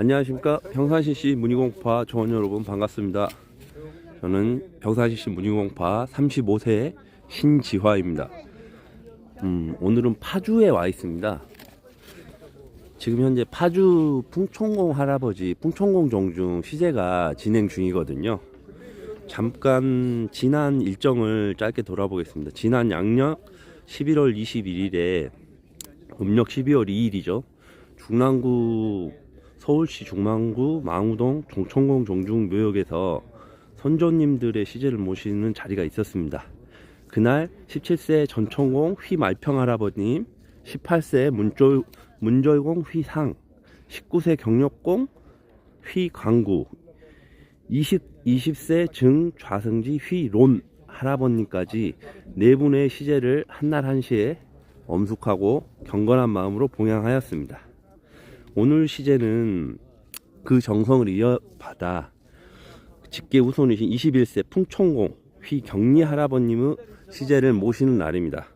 안녕하십니까. 평산시시 문희공파 조원 여러분 반갑습니다. 저는 평산시시 문희공파 35세 신지화입니다. 음, 오늘은 파주에 와 있습니다. 지금 현재 파주 풍촌공 할아버지 풍촌공 종중 시제가 진행 중이거든요. 잠깐 지난 일정을 짧게 돌아보겠습니다. 지난 양력 11월 21일에 음력 12월 2일이죠. 중랑구 서울시 중랑구 망우동 종천공 종중 묘역에서 선조님들의 시제를 모시는 자리가 있었습니다. 그날 17세 전천공 휘 말평 할아버님, 18세 문조, 문절공 휘상, 19세 경력공 휘광구, 20, 20세 증 좌승지 휘론 할아버님까지 네 분의 시제를 한날 한시에 엄숙하고 경건한 마음으로 봉양하였습니다. 오늘 시제는 그 정성을 이어받아 직계 후손이신 21세 풍총공 휘경리 할아버님의 시제를 모시는 날입니다.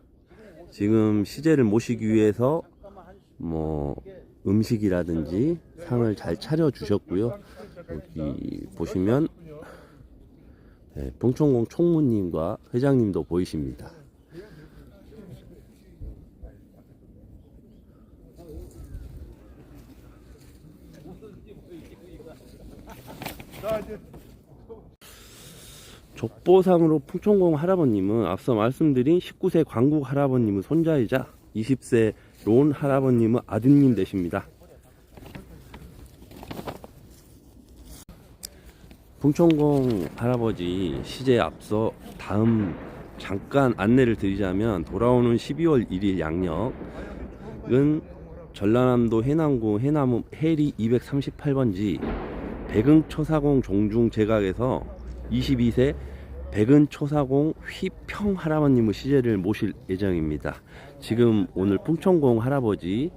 지금 시제를 모시기 위해서 뭐 음식이라든지 상을 잘 차려 주셨고요. 여기 보시면 네, 풍총공 총무님과 회장님도 보이십니다. 족보상으로 풍천공 할아버님은 앞서 말씀드린 19세 광국 할아버님의 손자이자 20세 론 할아버님의 아드님 되십니다. 풍천공 할아버지 시제에 앞서 다음 잠깐 안내를 드리자면 돌아오는 12월 1일 양력은 전라남도 해남구 해남읍 해리 238번지 백은 초사공 종중 제각에서 22세 백은 초사공 휘평 할아버님의 시제를 모실 예정입니다. 지금 오늘 풍천공 할아버지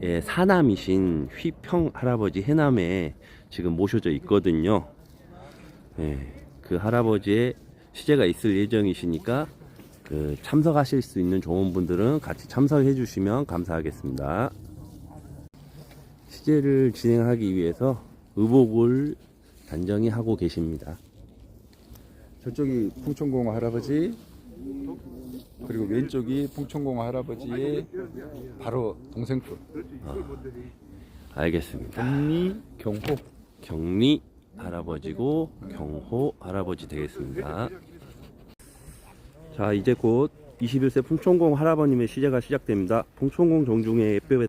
의 사남이신 휘평 할아버지 해남에 지금 모셔져 있거든요. 예, 그 할아버지의 시제가 있을 예정이시니까 그 참석하실 수 있는 좋은 분들은 같이 참석해 주시면 감사하겠습니다. 시제를 진행하기 위해서 의복을 단정히 하고 계십니다. 저쪽이 풍천공 할아버지 그리고 왼쪽이 풍천공 할아버지의 바로 동생분 알겠습니다. 경리 경호 경리 할아버지고 경호 할아버지 되겠습니다. 자 이제 곧 21세 풍천공 할아버님의 시제가 시작됩니다. 풍천공 정중의 예배에